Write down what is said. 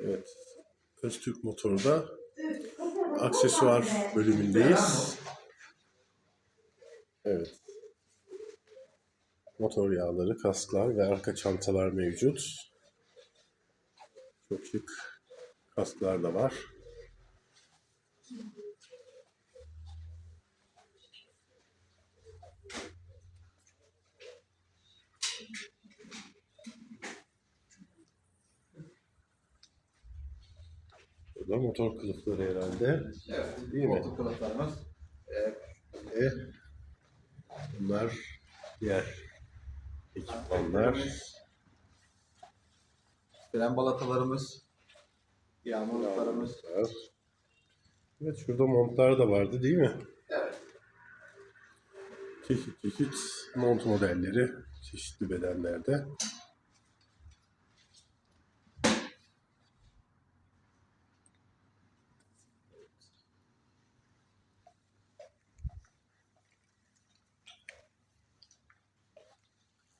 Evet. Öztürk Motor'da aksesuar bölümündeyiz. Evet. Motor yağları, kasklar ve arka çantalar mevcut. Çok şık kasklar da var. Burada motor kılıfları herhalde. Evet. Değil mi? Koltuk kılıflarımız. Ee, Ve bunlar diğer ekipmanlar. fren balatalarımız. Yağmurluklarımız. Evet şurada montlar da vardı değil mi? Evet. Çeşit çeşit mont modelleri çeşitli bedenlerde.